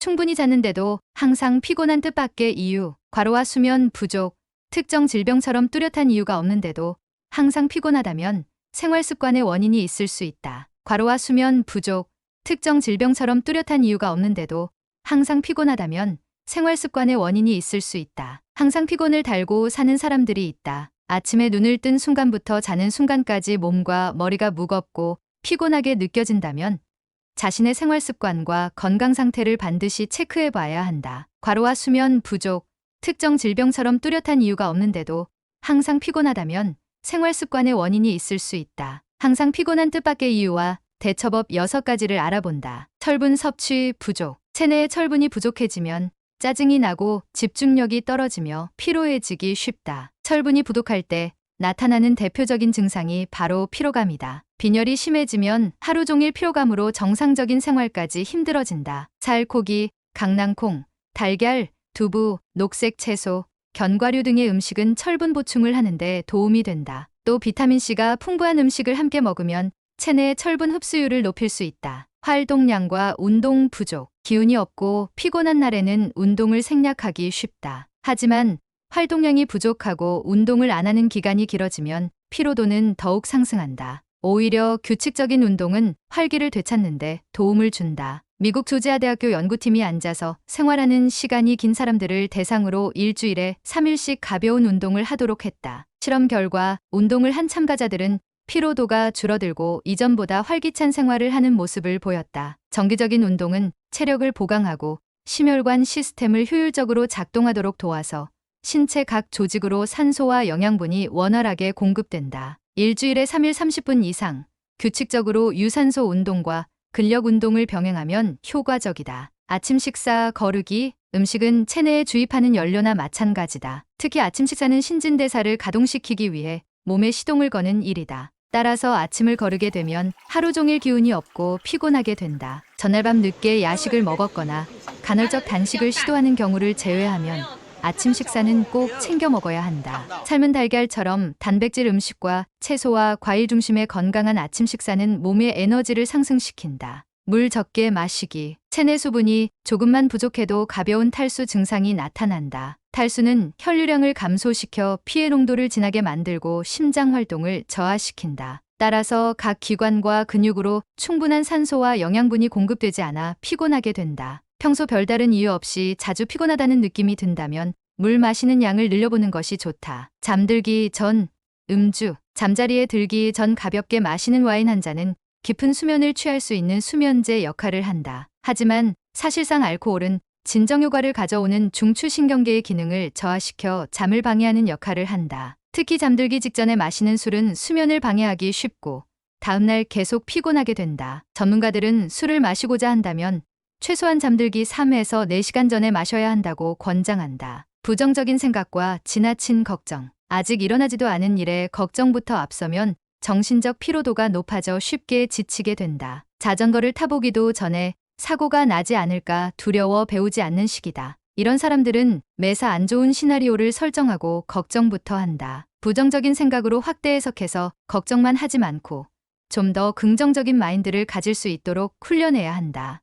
충분히 잤는데도 항상 피곤한 뜻밖의 이유, 과로와 수면 부족, 특정 질병처럼 뚜렷한 이유가 없는데도 항상 피곤하다면 생활 습관의 원인이 있을 수 있다. 과로와 수면 부족, 특정 질병처럼 뚜렷한 이유가 없는데도 항상 피곤하다면 생활 습관의 원인이 있을 수 있다. 항상 피곤을 달고 사는 사람들이 있다. 아침에 눈을 뜬 순간부터 자는 순간까지 몸과 머리가 무겁고 피곤하게 느껴진다면 자신의 생활 습관과 건강 상태를 반드시 체크해 봐야 한다. 과로와 수면 부족, 특정 질병처럼 뚜렷한 이유가 없는데도 항상 피곤하다면 생활 습관의 원인이 있을 수 있다. 항상 피곤한 뜻밖의 이유와 대처법 6가지를 알아본다. 철분 섭취 부족. 체내의 철분이 부족해지면 짜증이 나고 집중력이 떨어지며 피로해지기 쉽다. 철분이 부족할 때 나타나는 대표적인 증상이 바로 피로감이다. 빈혈이 심해지면 하루 종일 피로감으로 정상적인 생활까지 힘들어진다. 살, 고기, 강낭콩, 달걀, 두부, 녹색 채소, 견과류 등의 음식은 철분 보충을 하는데 도움이 된다. 또 비타민C가 풍부한 음식을 함께 먹으면 체내의 철분 흡수율을 높일 수 있다. 활동량과 운동 부족. 기운이 없고 피곤한 날에는 운동을 생략하기 쉽다. 하지만 활동량이 부족하고 운동을 안 하는 기간이 길어지면 피로도는 더욱 상승한다. 오히려 규칙적인 운동은 활기를 되찾는데 도움을 준다. 미국 조지아 대학교 연구팀이 앉아서 생활하는 시간이 긴 사람들을 대상으로 일주일에 3일씩 가벼운 운동을 하도록 했다. 실험 결과 운동을 한 참가자들은 피로도가 줄어들고 이전보다 활기찬 생활을 하는 모습을 보였다. 정기적인 운동은 체력을 보강하고 심혈관 시스템을 효율적으로 작동하도록 도와서 신체 각 조직으로 산소와 영양분이 원활하게 공급된다. 일주일에 3일 30분 이상 규칙적으로 유산소 운동과 근력 운동을 병행하면 효과적이다. 아침 식사, 거르기, 음식은 체내에 주입하는 연료나 마찬가지다. 특히 아침 식사는 신진대사를 가동시키기 위해 몸에 시동을 거는 일이다. 따라서 아침을 거르게 되면 하루 종일 기운이 없고 피곤하게 된다. 전날 밤 늦게 야식을 먹었거나 간헐적 단식을 시도하는 경우를 제외하면 아침 식사는 꼭 챙겨 먹어야 한다. 삶은 달걀처럼 단백질 음식과 채소와 과일 중심의 건강한 아침 식사는 몸의 에너지를 상승시킨다. 물 적게 마시기. 체내 수분이 조금만 부족해도 가벼운 탈수 증상이 나타난다. 탈수는 혈류량을 감소시켜 피해 농도를 진하게 만들고 심장 활동을 저하시킨다. 따라서 각 기관과 근육으로 충분한 산소와 영양분이 공급되지 않아 피곤하게 된다. 평소 별다른 이유 없이 자주 피곤하다는 느낌이 든다면 물 마시는 양을 늘려보는 것이 좋다. 잠들기 전 음주, 잠자리에 들기 전 가볍게 마시는 와인 한 잔은 깊은 수면을 취할 수 있는 수면제 역할을 한다. 하지만 사실상 알코올은 진정 효과를 가져오는 중추신경계의 기능을 저하시켜 잠을 방해하는 역할을 한다. 특히 잠들기 직전에 마시는 술은 수면을 방해하기 쉽고 다음날 계속 피곤하게 된다. 전문가들은 술을 마시고자 한다면 최소한 잠들기 3에서 4시간 전에 마셔야 한다고 권장한다. 부정적인 생각과 지나친 걱정. 아직 일어나지도 않은 일에 걱정부터 앞서면 정신적 피로도가 높아져 쉽게 지치게 된다. 자전거를 타보기도 전에 사고가 나지 않을까 두려워 배우지 않는 시기다. 이런 사람들은 매사 안 좋은 시나리오를 설정하고 걱정부터 한다. 부정적인 생각으로 확대 해석해서 걱정만 하지 않고 좀 더 긍정적인 마인드를 가질 수 있도록 훈련해야 한다.